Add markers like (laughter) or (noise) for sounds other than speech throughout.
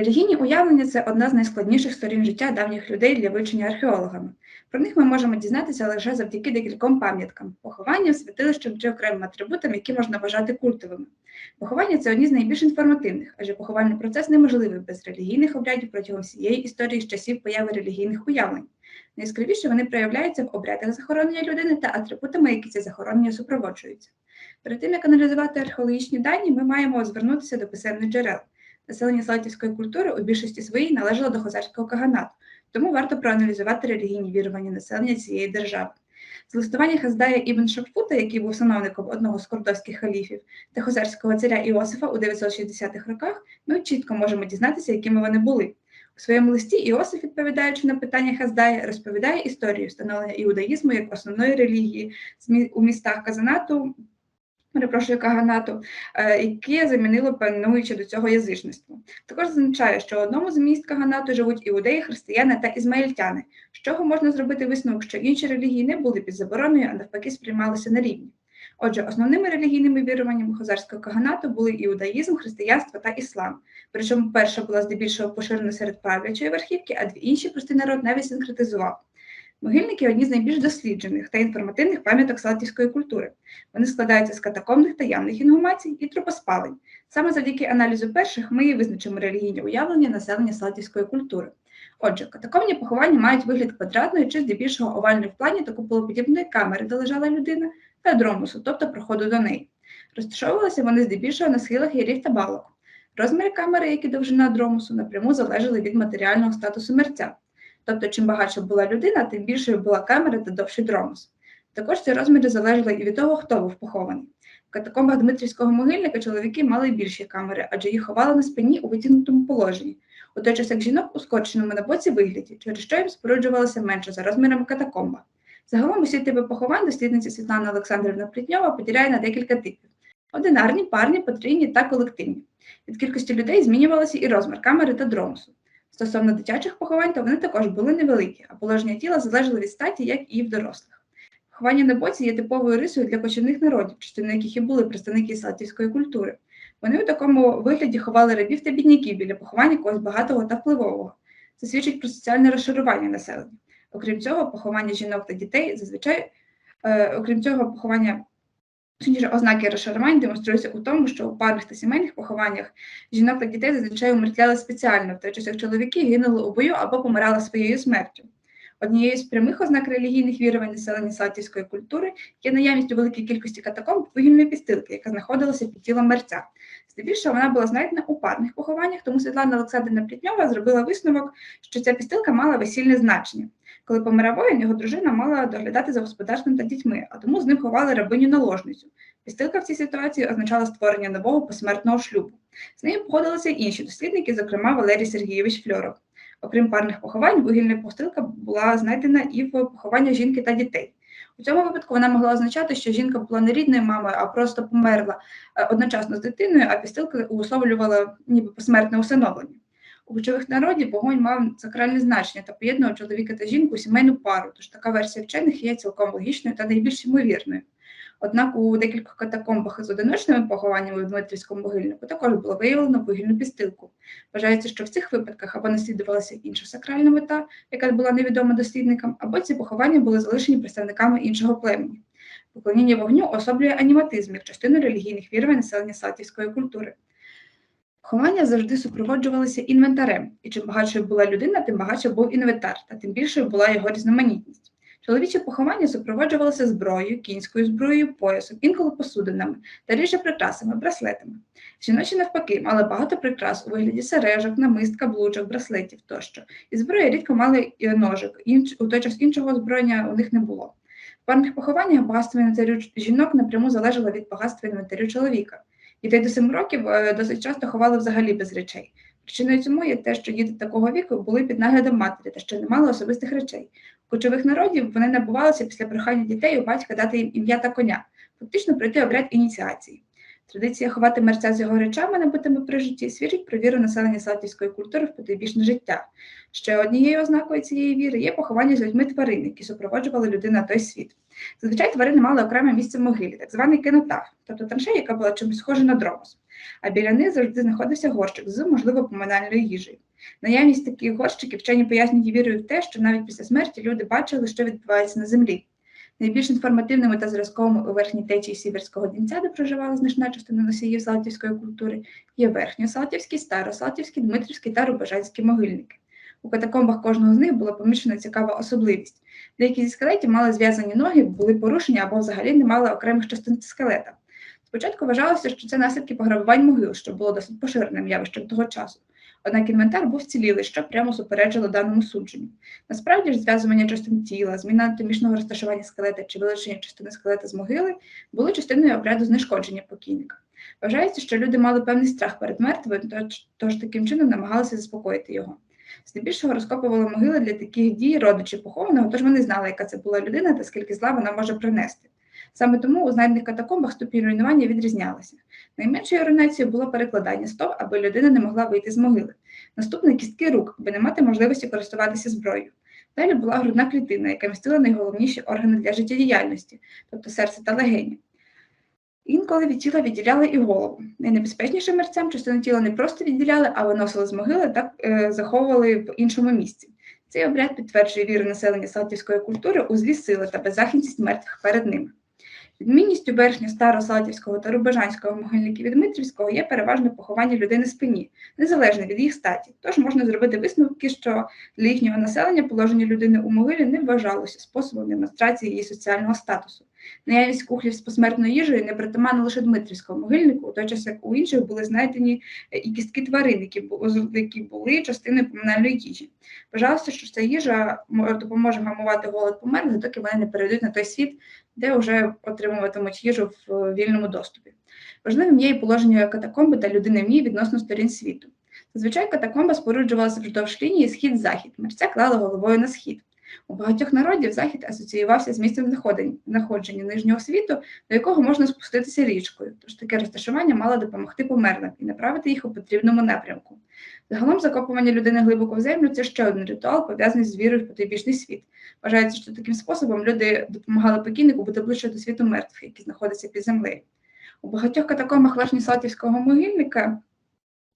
Релігійні уявлення це одна з найскладніших сторін життя давніх людей для вивчення археологами. Про них ми можемо дізнатися лише завдяки декільком пам'яткам, похованням, святилищам чи окремим атрибутам, які можна вважати культовими. Поховання це одні з найбільш інформативних, адже поховальний процес неможливий без релігійних обрядів протягом всієї історії з часів появи релігійних уявлень. Найяскравіше вони проявляються в обрядах захоронення людини та атрибутами, які ці захоронення супроводжуються. Перед тим як аналізувати археологічні дані, ми маємо звернутися до писемних джерел. Населення Салатівської культури у більшості своїй належало до хозарського каганату, тому варто проаналізувати релігійні вірування населення цієї держави. З листування Хаздая Ібн Шапфута, який був сановником одного з кордовських халіфів, та хозарського царя Іосифа у 960-х роках, ми чітко можемо дізнатися, якими вони були. У своєму листі Іосиф, відповідаючи на питання Хаздая, розповідає історію встановлення іудаїзму як основної релігії у містах Казанату, перепрошую Каганату, е, яке замінило пануючи до цього язичництво. Також зазначає, що в одному з міст Каганату живуть іудеї, християни та ізмаїльтяни, з чого можна зробити висновок, що інші релігії не були під забороною, а навпаки, сприймалися на рівні. Отже, основними релігійними віруваннями хозарського каганату були іудаїзм, християнство та іслам. Причому перша була здебільшого поширена серед правлячої верхівки, а дві інші простий народ навіть синкретизував. Могильники одні з найбільш досліджених та інформативних пам'яток салатівської культури. Вони складаються з катакомних та явних інгумацій і трупоспалень. Саме завдяки аналізу перших ми і визначимо релігійні уявлення населення салатівської культури. Отже, катакомні поховання мають вигляд квадратної чи здебільшого овальної в плані та куполоподібної камери, де лежала людина, та дромусу, тобто проходу до неї. Розташовувалися вони здебільшого на схилах ярів та балок. Розміри камери, як і довжина дромусу, напряму залежали від матеріального статусу мерця. Тобто, чим багатша була людина, тим більшою була камера та довший дромус. Також ці розміри залежали і від того, хто був похований. В катакомбах Дмитрівського могильника чоловіки мали більші камери, адже їх ховали на спині у витягнутому положенні, у той час як жінок у скорченому на боці вигляді, через що їм споруджувалося менше за розмірами катакомба. Загалом усі типи поховань дослідниця Світлана Олександрівна Плітньова поділяє на декілька типів: одинарні, парні, потрійні та колективні. Від кількості людей змінювалося і розмір камери та дромусу. Стосовно дитячих поховань, то вони також були невеликі, а положення тіла залежало від статі, як і в дорослих. Поховання на боці є типовою рисою для кочівних народів, частиною яких і були представники салтівської культури. Вони у такому вигляді ховали рабів та бідняків біля поховання когось багатого та впливового. Це свідчить про соціальне розшарування населення. Окрім цього, поховання жінок та дітей зазвичай, е, окрім цього, поховання Точніше, ознаки розшарувань демонструються у тому, що у парних та сімейних похованнях жінок та дітей зазвичай умертвляли спеціально, в той час як чоловіки гинули у бою або помирали своєю смертю. Однією з прямих ознак релігійних вірувань населення салтівської культури є наявність у великій кількості катакомб вугільної пістилки, яка знаходилася під тілом мерця. Здебільшого вона була знайдена у парних похованнях, тому Світлана Олександрівна Плітньова зробила висновок, що ця пістилка мала весільне значення. Коли помирав воїн, його дружина мала доглядати за господарством та дітьми, а тому з ним ховали рабиню наложницю. Пістилка в цій ситуації означала створення нового посмертного шлюбу. З нею погодилися й інші дослідники, зокрема Валерій Сергійович Фльоров. Окрім парних поховань, вугільна постилка була знайдена і в похованнях жінки та дітей. У цьому випадку вона могла означати, що жінка була не рідною мамою, а просто померла е, одночасно з дитиною, а пістилка уособлювала ніби посмертне усиновлення. У кочових народів вогонь мав сакральне значення та поєднував чоловіка та жінку у сімейну пару, тож така версія вчених є цілком логічною та найбільш ймовірною. Однак у декількох катакомбах з одиночними похованнями в Дмитрівському могильнику також було виявлено вугільну пістилку. Вважається, що в цих випадках або наслідувалася інша сакральна мета, яка була невідома дослідникам, або ці поховання були залишені представниками іншого племені. Поклоніння вогню особлює аніматизм як частину релігійних вірувань населення сатівської культури. Ховання завжди супроводжувалися інвентарем, і чим багатшою була людина, тим багатше був інвентар, та тим більшою була його різноманітність. Чоловічі поховання супроводжувалися зброєю, кінською зброєю, поясом, інколи посудинами та ріже прикрасами, браслетами. Жіночі, навпаки, мали багато прикрас у вигляді сережок, намист, каблучок, браслетів тощо. І зброя рідко мали і ножик, інш... у той час іншого озброєння у них не було. В парних похованнях багатство інвентарю жінок напряму залежало від багатства інвентарю чоловіка. Дітей до 7 років е, досить часто ховали взагалі без речей. Причиною цьому є те, що діти такого віку були під наглядом матері та ще не мали особистих речей. Кочових народів вони набувалися після прохання дітей у батька дати їм ім'я та коня, фактично пройти обряд ініціації. Традиція ховати мерця з його речами, набутими при житті, свідчить про віру населення салтівської культури в потойбічне життя. Ще однією ознакою цієї віри є поховання з людьми тварин, які супроводжували людину на той світ. Зазвичай тварини мали окреме місце в могилі, так званий кенотаф, тобто траншея, яка була чимось схожа на дромос. А біля них завжди знаходився горщик з, можливо, поминальною їжею. Наявність таких горщиків вчені пояснюють вірою в те, що навіть після смерті люди бачили, що відбувається на землі. Найбільш інформативними та зразковими у верхній течії Сіверського Дінця, де проживала значна частина носіїв Салтівської культури, є верхньосалтівський, старосалтівський, дмитрівський та рубежанські могильники. У катакомбах кожного з них була помічена цікава особливість. Деякі зі скелетів мали зв'язані ноги, були порушені або взагалі не мали окремих частин скелета. Спочатку вважалося, що це наслідки пограбувань могил, що було досить поширеним явищем того часу. Однак інвентар був цілілий, що прямо супереджало даному судженню. Насправді ж, зв'язування частин тіла, зміна анатомічного розташування скелета чи вилучення частини скелета з могили були частиною обряду знешкодження покійника. Вважається, що люди мали певний страх перед мертвим, тож таким чином намагалися заспокоїти його. Здебільшого розкопували могили для таких дій родичі похованого, тож вони знали, яка це була людина та скільки зла вона може принести. Саме тому у знайдених катакомбах ступінь руйнування відрізнялася. Найменшою руйнацією було перекладання стов, аби людина не могла вийти з могили. Наступне кістки рук, аби не мати можливості користуватися зброєю. Далі була грудна клітина, яка містила найголовніші органи для життєдіяльності, тобто серце та легені. Інколи від тіла відділяли і голову. Найнебезпечнішим мерцям частину тіла не просто відділяли, а виносили з могили та е, заховували в іншому місці. Цей обряд підтверджує віру населення салтівської культури у злі сили та беззахисність мертвих перед ними. Відмінністю верхньо старосалтівського та рубежанського могильників від Дмитрівського є переважне поховання людини спині, незалежно від їх статі. Тож можна зробити висновки, що для їхнього населення положення людини у могилі не вважалося способом демонстрації її соціального статусу. Наявність кухлів з посмертною їжею не притаманна лише Дмитрівському могильнику, у той час як у інших були знайдені е, і кістки тварин, які були частиною поминальної їжі. Вважалося, що ця їжа допоможе гамувати голод померлих, доки вони не перейдуть на той світ, де вже отримуватимуть їжу в вільному доступі. Важливим є і положення катакомби та людини в ній відносно сторін світу. Зазвичай катакомба споруджувалася вздовж лінії схід-захід, мерця клали головою на схід. У багатьох народів захід асоціювався з місцем знаходження нижнього світу, до якого можна спуститися річкою, тож таке розташування мало допомогти померлим і направити їх у потрібному напрямку. Загалом закопування людини глибоко в землю це ще один ритуал, пов'язаний з вірою в потойбічний світ. Вважається, що таким способом люди допомагали покійнику бути ближче до світу мертвих, які знаходяться під землею. У багатьох катакомах Верхньосалтівського могильника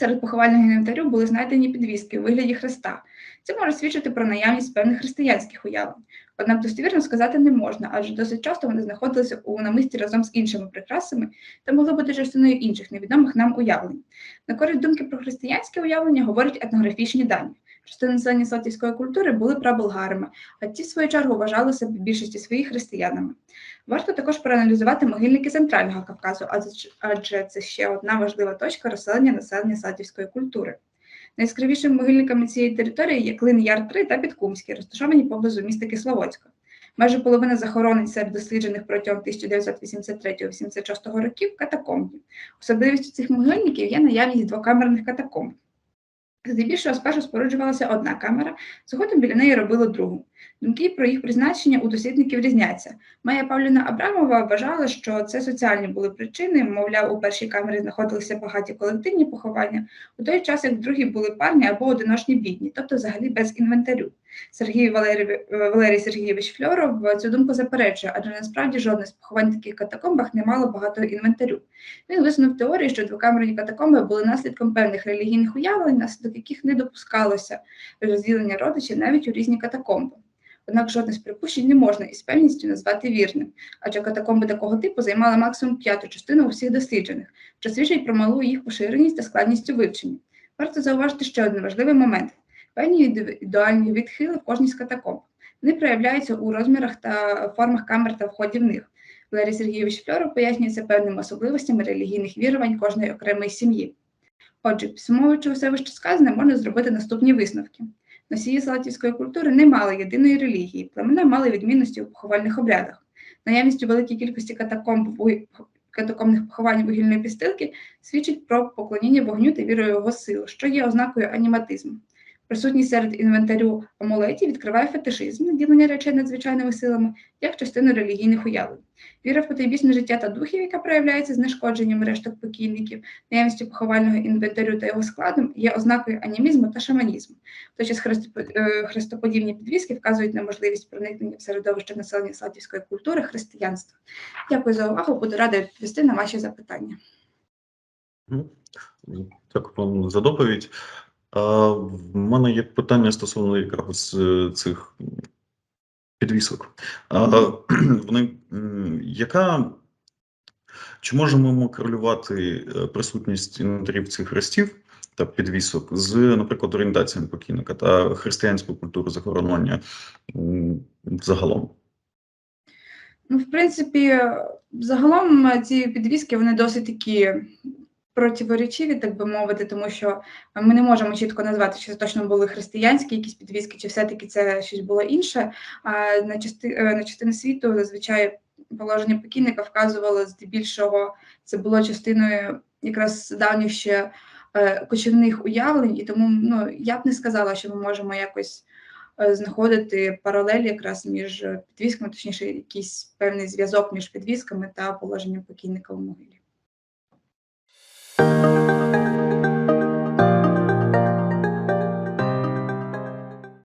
Серед поховального інвентарю були знайдені підвіски у вигляді хреста. Це може свідчити про наявність певних християнських уявлень. Однак достовірно сказати не можна, адже досить часто вони знаходилися у намисті разом з іншими прикрасами та могли бути частиною інших невідомих нам уявлень. На користь думки про християнське уявлення говорять етнографічні дані. Частина населення салтівської культури були праболгарами, а ті, в свою чергу, вважали себе більшості своїх християнами. Варто також проаналізувати могильники Центрального Кавказу, адже це ще одна важлива точка розселення населення салтівської культури. Найяскравішими могильниками цієї території є Клин Яр 3 та Підкумський, розташовані поблизу міста Кисловодська. Майже половина захоронень серед досліджених протягом 1983-86 років катакомбні. Особливістю цих могильників є наявність двокамерних катакомб. Здебільшого спершу споруджувалася одна камера, згодом біля неї робили другу. Думки про їх призначення у дослідників різняться. Майя Павліна Абрамова вважала, що це соціальні були причини, мовляв, у першій камері знаходилися багаті колективні поховання, у той час як в другій були парні або одиночні бідні, тобто взагалі без інвентарю. Сергій Валерій, Валерій Сергійович Фльоров цю думку заперечує, адже насправді жодне з поховань в таких катакомбах не мало багато інвентарю. Він висунув теорію, що двокамерні катакомби були наслідком певних релігійних уявлень, наслідок яких не допускалося розділення родичів навіть у різні катакомби. Однак жодне з припущень не можна із певністю назвати вірним, адже катакомби такого типу займали максимум п'яту частину усіх досліджених, що свідчить про малу їх поширеність та складність у вивченні. Варто зауважити ще один важливий момент: певні індивідуальні відхили в кожній з катакомб. Вони проявляються у розмірах та формах камер та входів в них. Валерій Сергійович Фльоров пояснюється певними особливостями релігійних вірувань кожної окремої сім'ї. Отже, підсумовуючи усе вище сказане, можна зробити наступні висновки. Носії салатівської культури не мали єдиної релігії, племена мали відмінності у поховальних обрядах. Наявність у великій кількості катакомб катакомбних поховань вугільної пістилки свідчить про поклоніння вогню та віру його силу, що є ознакою аніматизму. Присутність серед інвентарю амулетів відкриває фетишизм, наділення речей надзвичайними силами, як частину релігійних уявлень. Віра в потойбічне життя та духів, яка проявляється знешкодженням решток покійників, наявністю поховального інвентарю та його складом, є ознакою анімізму та шаманізму. Водночас хрестопо- е, хрестоподібні підвіски вказують на можливість проникнення в середовище населення салтівської культури християнства. Дякую за увагу. Буду рада відповісти на ваші запитання. Дякую вам за доповідь. А, В мене є питання стосовно якраз е, цих підвісок. А, (clears throat) Вони яка чи можемо ми корелювати е, присутність інвентарів цих хрестів та підвісок з, наприклад, орієнтаціями покійника та християнською культурою захоронення загалом? Ну, в принципі, загалом е, ці підвіски вони досить такі противоречиві, так би мовити, тому що ми не можемо чітко назвати, чи це точно були християнські якісь підвіски, чи все-таки це щось було інше. А на части, е, на частини світу зазвичай положення покійника вказувало здебільшого, це було частиною якраз давніх ще е, кочівних уявлень, і тому ну, я б не сказала, що ми можемо якось е, знаходити паралель якраз між підвісками, точніше, якийсь певний зв'язок між підвісками та положенням покійника у могилі. Música